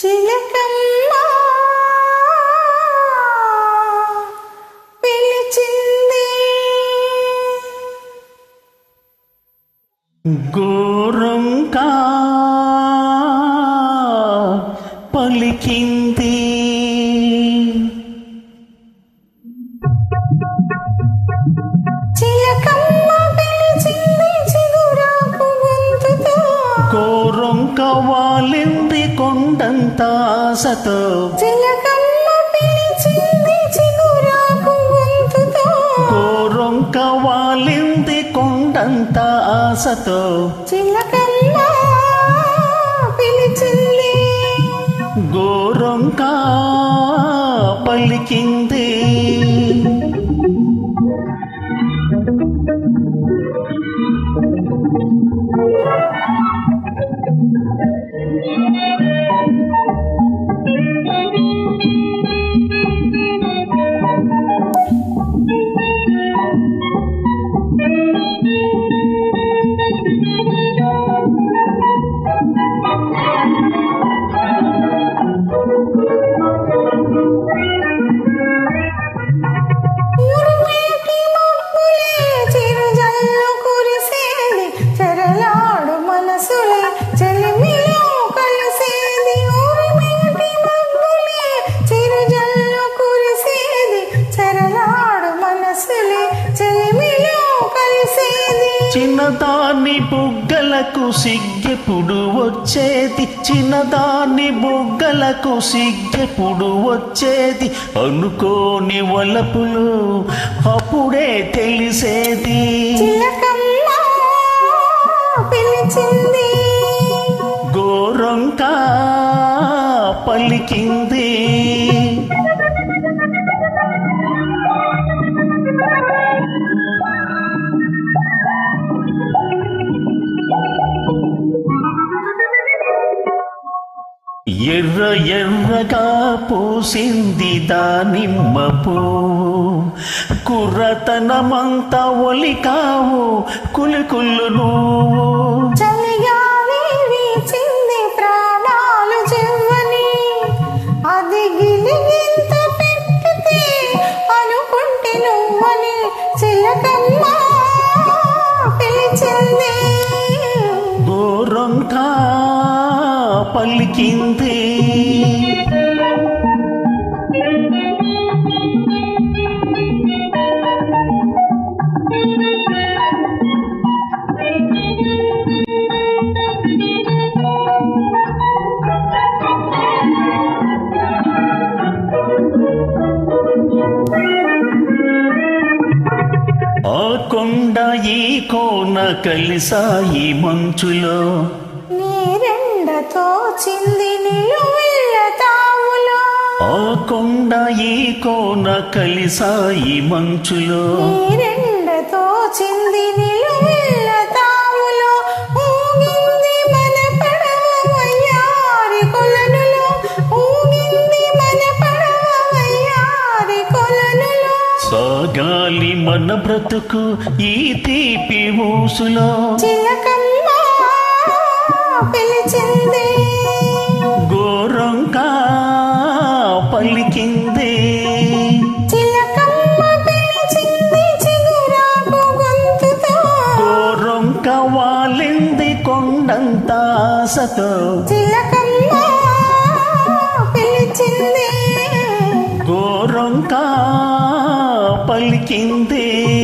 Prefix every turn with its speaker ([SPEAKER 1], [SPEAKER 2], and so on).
[SPEAKER 1] చిలకమ్మ పిలిచింది.
[SPEAKER 2] ఘోరంగా ఘోరంక వాలింది కొండంత ఆశతో.
[SPEAKER 1] చిలకమ్మ పిలిచింది చిగురాకు గొంతుతో
[SPEAKER 2] ఘోరంక వాలింది కొండంత ఆశతో.
[SPEAKER 1] పిలిచింది.
[SPEAKER 2] పలికింది
[SPEAKER 1] Thank
[SPEAKER 2] you. బుగ్గలకు సిగ్గెప్పుడు వచ్చేది చిన్నదాని బుగ్గలకు సిగ్గెప్పుడు వచ్చేది అనుకోని వలపులు అప్పుడే తెలిసేది. ఘోరంగా పలికింది. ఎర్ర ఎర్రగా పూసింది దానిమ్మ పువ్వు కుర్రతనమంతా ఒలికావు కులుకులు నువ్వు పలికింది. ఆ కొండ ఈ కోన కలిసాయి మంచులో.
[SPEAKER 1] నీరెండతో చింది నిలువెల్ల తావులో
[SPEAKER 2] ఆ కొండ ఈ కోన కలిసాయి మంచులో.
[SPEAKER 1] నీరెండతో చింది నిలువెల్ల తావులో ఊగింది మన పడవ వయ్యారి కొలనులో. ఊగింది మన పడవ వయ్యారి కొలనులో.
[SPEAKER 2] సాగాలి మన బ్రతుకు ఈ తీపి ఊసులో.
[SPEAKER 1] చిలకమ్మ పిలిచింది.
[SPEAKER 2] ఘోరంగా పలికింది. ఘోరంగా వాలింది కొండంత ఆశతో.
[SPEAKER 1] చిలకమ్మ పిలిచింది.
[SPEAKER 2] ఘోరంగా పలికింది.